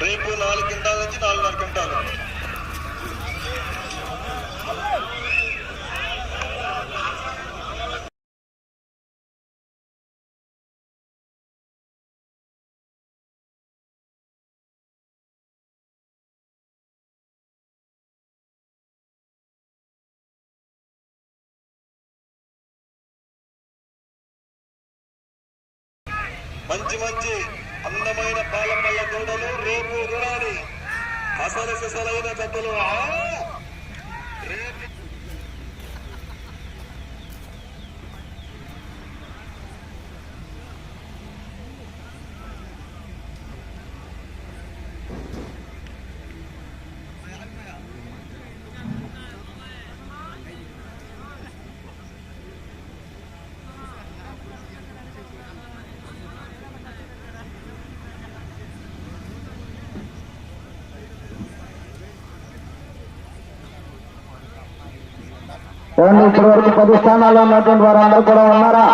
రేపు నాలుగు క్వింటాల నుంచి నాలుగున్నర క్వింటాలు మంచి మంచి అందమైన పాల దూడలు రేపు రుణాలి అసలు సిసలైన జతలు రేపు చూడండి ఇప్పటి వరకు పది స్థానాల్లో ఉన్నటువంటి వారందరూ కూడా ఉన్నారా?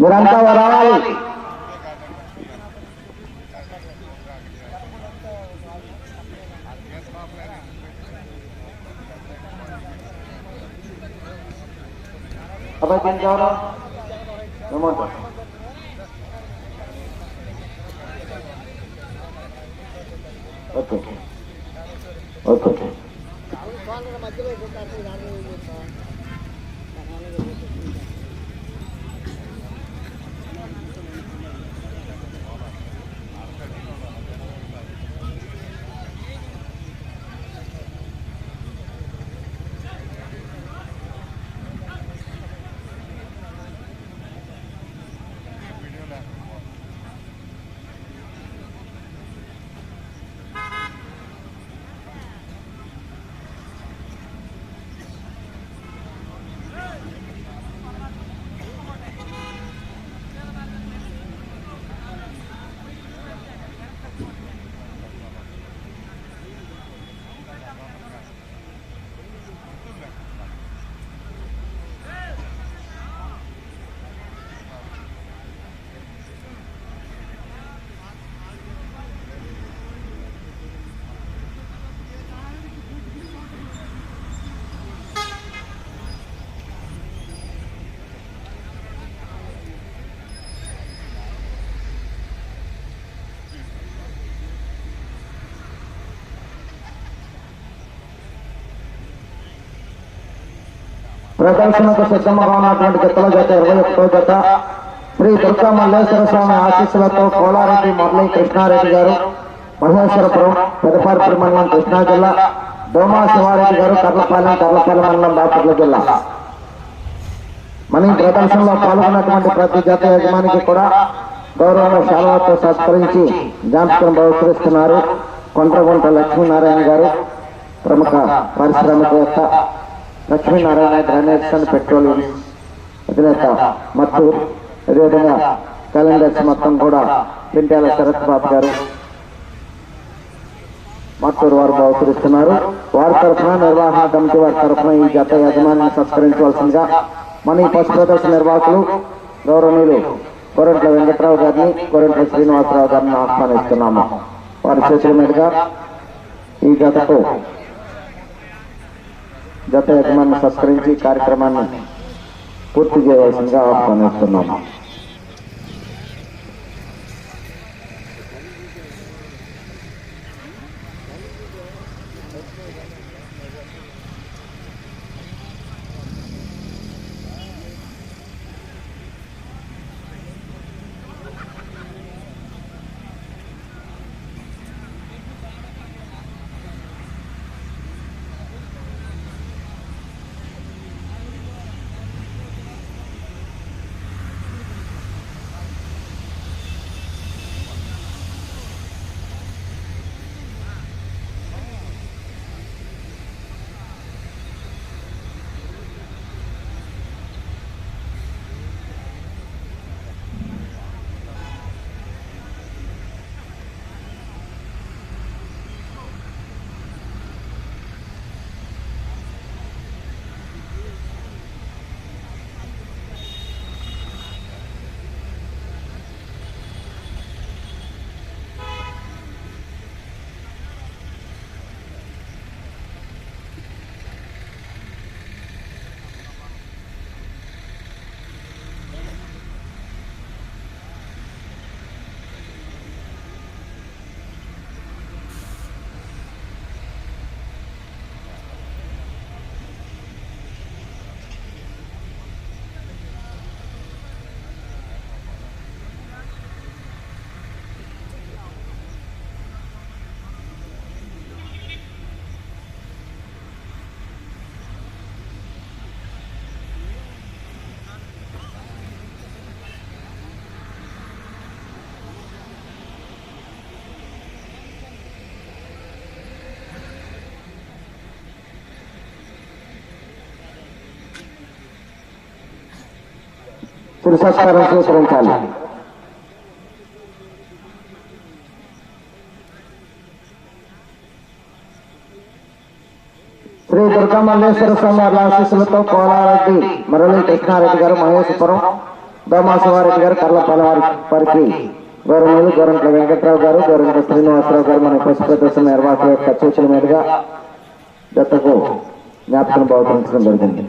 మీరంతా రావాలి. అబ్బాయి ఎవరు? Amount okay okay. వాళ్ళ మధ్యలో ప్రదర్శనకు సిద్ధంగా ఉన్నటువంటి జతల జత ఇరవై ఒకటో జత. శ్రీ దుర్గా మల్లేశ్వర స్వామి ఆశీస్సులతో కోలారెడ్డి మురళీ కృష్ణారెడ్డి గారు మహేశ్వరపురం పెదపార్పురి మండలం కృష్ణా జిల్లా డోమా శివారెడ్డి గారు కర్లపాలెం కర్లపాలెం మండలం బాపట్ల జిల్లా. మన ప్రదర్శనలో పాల్గొన్నటువంటి ప్రతి జత యజమానికి కూడా గౌరవ శాలతో సత్కరించి జ్ఞాపకం బహుకరిస్తున్నారు. కొండ్రగుంట లక్ష్మీనారాయణ గారు ప్రముఖ పారిశ్రామికవేత్త. లక్ష్మీనారాయణ గ్రానైట్స్ అండ్ పెట్రోలియం అధినేత మత్తూర్ అదేవిధంగా క్యాలెండర్స్ మొత్తం కూడా పింటాల శరత్ బాబు గారు మత్తూరు వారు బహుకరిస్తున్నారు. వారి తరఫున నిర్వహణ కమిటీ వారి తరఫున ఈ జత యజమానిని సత్కరించవలసిందిగా మన ఈ పశు ప్రదర్శన నిర్వాహకులు గౌరవనీయులు కొరంట్ల వెంకట్రావు గారిని కొరంట్ల శ్రీనివాసరావు గారిని ఆహ్వానిస్తున్నాము. వారి చేతుల మీదుగా ఈ జతకు జత యజమాని సత్కరించి కార్యక్రమాన్ని పూర్తి చేయవలసిందిగా ఆహ్వానిస్తున్నాము. పురుషస్కారం స్వీకరించాలి శ్రీ దుర్గా మల్లేశ్వర స్వామి వారి ఆశీస్సులతో కోలారెడ్డి మురళీ కృష్ణారెడ్డి గారు మహేశ్వరం దోమాసవారెడ్డి గారు కర్లపాలెం పరికి వారికి గౌరవనీయులు గౌరంట్ల వెంకట్రావు గారు గౌరంట్ల శ్రీనివాసరావు గారు మన పశు ప్రదర్శన నిర్వాహకుల యొక్క సూచన మీదుగా దత్తకు జ్ఞాపకం బాగుపరచడం జరిగింది.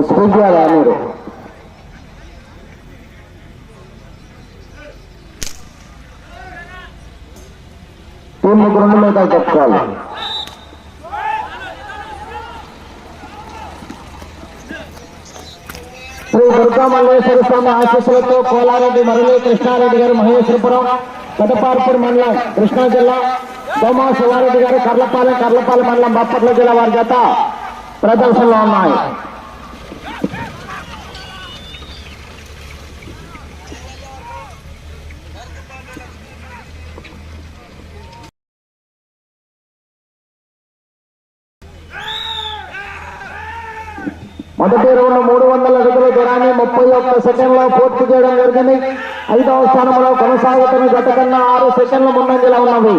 పుష్పించాలా మీరు టీం ముగ్గురు రెండు మీద చెప్పుకోవాలి. శ్రీ దుర్గా మల్లేశ్వర స్వామి ఆశీస్సులతో కోలారెడ్డి మురళీ కృష్ణారెడ్డి గారు మహేశ్వరపురం పెదపార్పూర్ మండలం కృష్ణా జిల్లా దోమా శివారెడ్డి గారు కర్లపాలెం కర్లపాలెం మండలం బాపట్ల జిల్లా వారి జత ప్రదర్శనలో ఉన్నాయి. మొదటి రౌండ్ మూడు వందల అడుగుల దూరాన్ని ముప్పై ఒక్క సెకండ్ పూర్తి చేయడం జరిగింది. ఐదవ స్థానంలో కొనసాగుతున్న గత కన్నా ఆరు సెకండ్ల ముందంజలో ఉన్నవి.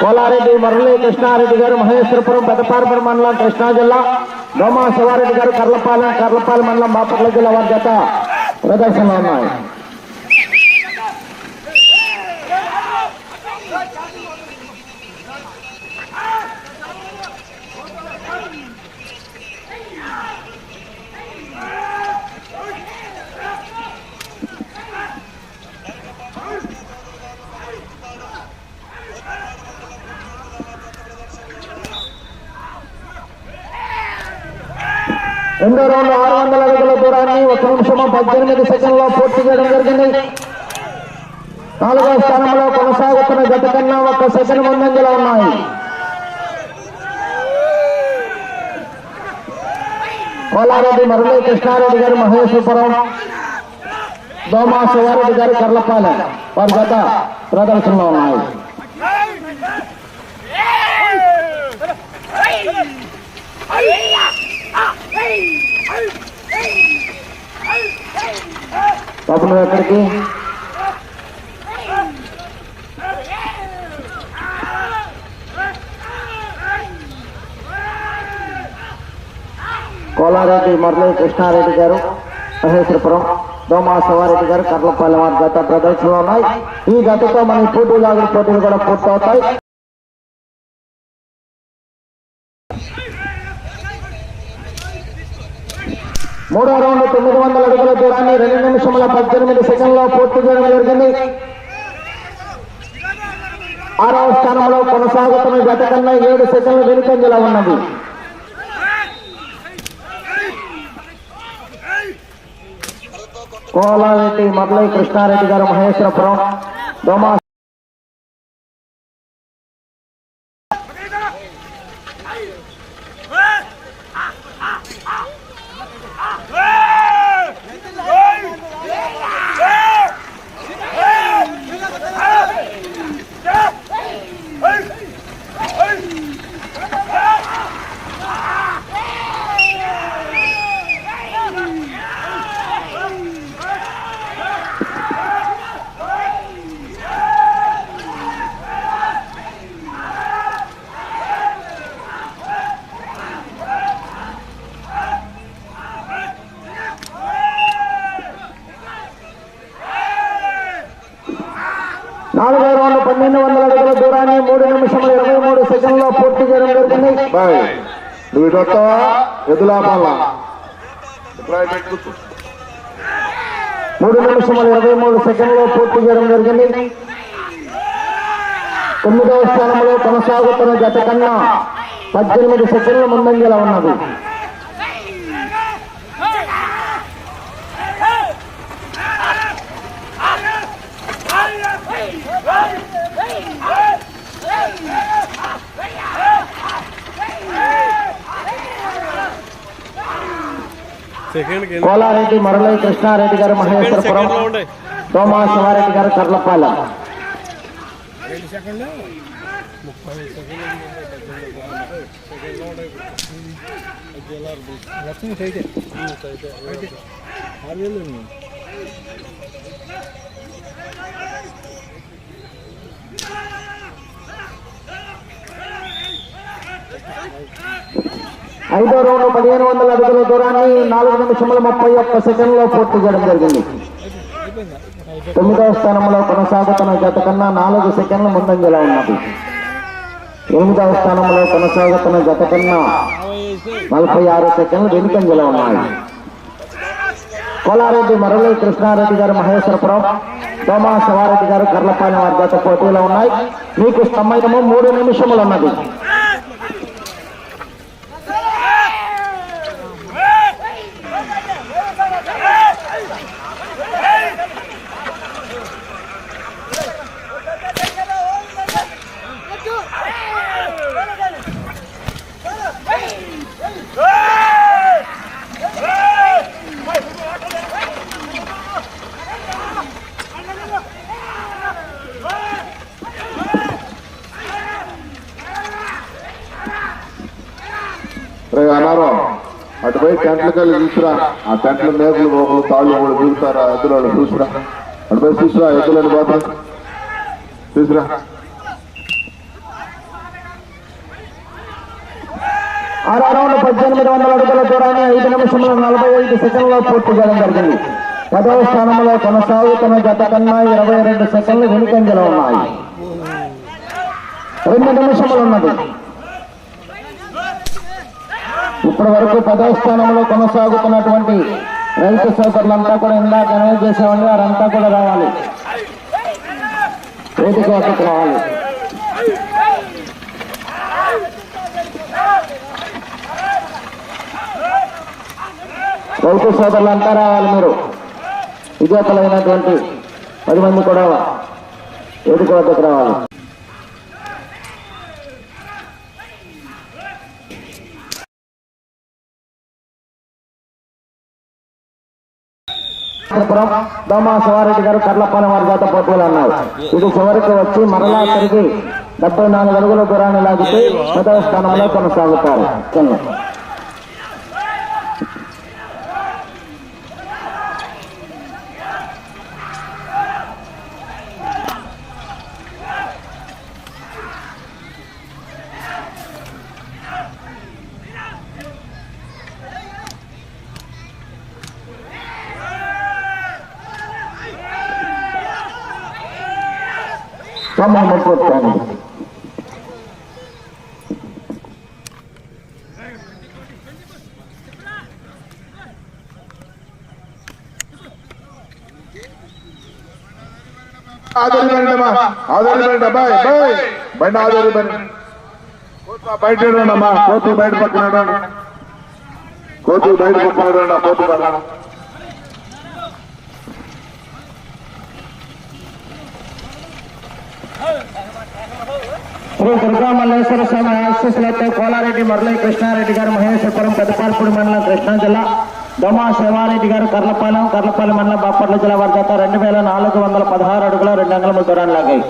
కోలారెడ్డి మురళీ కృష్ణారెడ్డి గారు మహేశ్వరపురం పెద్దపారపురం మండలం కృష్ణా జిల్లా డోమా శివారెడ్డి గారు కర్లపాలెం కర్లపాలెం మండలం బాపట్ల జిల్లా వారి గత ప్రదర్శనలో ఉన్నాయి. రెండో రౌండ్ ఆరు వందల అడుగుల దూరాన్ని ఒక నిమిషము పద్దెనిమిది సెకండ్లో పూర్తి చేయడం జరిగింది. నాలుగో స్థానంలో కొనసాగుతున్న గత కన్నా ఒక సెకండ్ ముందంజలో ఉన్నాయి. కోలారెడ్డి మురళీ కృష్ణారెడ్డి గారు మహేశ్వరపురం దోమా శివారెడ్డి గారు కర్లపాలెం. వారి గత ప్రదర్శనలో ఉన్నాయి. పాపం ఎక్కడికి కోలారెడ్డి మురళీ కృష్ణారెడ్డి గారు మహేశ్వరపురం దోమా శివారెడ్డి గారు కర్లపాలెం వారి గత ప్రదర్శనలు ఉన్నాయి. ఈ గతతో మన పోటీ లాగిన పోటీలు కూడా పూర్తవుతాయి. మూడో రౌండ్ తొమ్మిది వందల అడుగుల దూరాన్ని రెండు నిమిషముల పద్దెనిమిది సెకండ్లో పూర్తి చేయడం జరిగింది. ఆరవ స్థానంలో కొనసాగుతున్న గత కన్నా ఏడు సెకండ్ల వెనుకంజలా ఉన్నది. కోలారెడ్డి మర్లై కృష్ణారెడ్డి గారు మహేశ్వరపురం నిమిషంలో ఇరవై మూడు సెకండ్లో పూర్తి చేయడం జరుగుతుంది బాయ్. నువ్వు ఇటు ఎదులాపాలా మూడు నిమిషంలో ఇరవై మూడు సెకండ్లో పూర్తి చేయడం జరిగింది. తొమ్మిదవ స్థానంలో కొనసాగుతున్న గత కన్నా పద్దెనిమిది సెకండ్ల ముందంజల ఉన్నది. కోలారెడ్డి మురళీ కృష్ణారెడ్డి గారు మహేశ్వరపురం సెకండ్లో ఉండే. సోమా శివారెడ్డి గారు కర్లపాలెం. ముప్పై సెకండ్ ఐదో రౌండ్ పదిహేను వందల అడుగుల దూరాన్ని నాలుగు నిమిషముల ముప్పై ఒక్క సెకండ్లో పూర్తి చేయడం జరిగింది. తొమ్మిదవ స్థానంలో కొనసాగుతున్న జత కన్నా నాలుగు సెకండ్ల ముందంజలో ఉన్నది. ఎనిమిదవ స్థానంలో కొనసాగుతున్న జత కన్నా నలభై ఆరు సెకండ్లు వెనుకంజలో ఉన్నాయి. కోలారెడ్డి మరళి కృష్ణారెడ్డి గారు మహేశ్వరపురం దోమా శివారెడ్డి గారు కర్లపాలెం వారి జత పోటీలో ఉన్నాయి. మీకు సమయము మూడు నిమిషములు ఉన్నది. అన్నారం? అటు పోయి టెంట్లకి వెళ్ళి చూసిరా. ఆ టెంట్ల మేకలు ఒకరు తాళ్ళు కూడా చూస్తారా ఎద్దులు చూసిరా? అటు పోయి చూసిరా ఎద్దులని పోతా? చూసిరా? ఆరో పద్దెనిమిది వందల అడుగుల దూరాన్ని ఐదు నిమిషంలో నలభై ఐదు సెకండ్లో పూర్తి చేయడం జరిగింది. పదవ స్థానంలో కొనసాగుతున్న గత కన్నా ఇరవై రెండు సెకండ్లు వెనుకంజలో ఉన్నాయి. రెండు నిమిషములు ఉన్నది. ఇప్పటి వరకు పదవ స్థానంలో కొనసాగుతున్నటువంటి రైతు సోదరులంతా కూడా ఇందాక అనౌన్స్ చేసేవాళ్ళు వారంతా కూడా రావాలి. వేదిక వద్దకు రావాలి. రైతు సోదరులంతా రావాలి మీరు. విజేతలైనటువంటి పది మంది కూడా వేదిక వద్దకు రావాలి. పురం దోమా గారు కర్లపాలెం వారి జాత పోటీలు అన్నారు ఇది చివరికి వచ్చి మరలా తిరిగి డెబ్బై నాలుగు అడుగుల దూరాన్ని లాగితే మొదటి స్థానంలో కొనసాగుతారు. చిన్న. సమయం పూర్తయింది ఆదరి బండి అమ్మా. ఆదరి బండి అబ్బాయి బాయ్ బండి ఆదరి బండి కోతు బయట అమ్మా. కోతు బయట పక్కన కోతు బయట పక్కన కోతు పక్కన శ్రీ దుర్గా మల్లేశ్వర స్వామి ఆశీస్సులతో కోలారెడ్డి మురళీ కృష్ణారెడ్డి గారు మహేశ్వరపురం పెద్దపాల్పూడి మండలం కృష్ణా జిల్లా దొమా శివారెడ్డి గారు కర్లపాలెం కర్లపాలెం మండలం బాపట్ల జిల్లా వారి జత రెండు వేల నాలుగు వందల పదహారు అడుగుల రెండు అంగుళముల దూరాన్ని లాగాయి.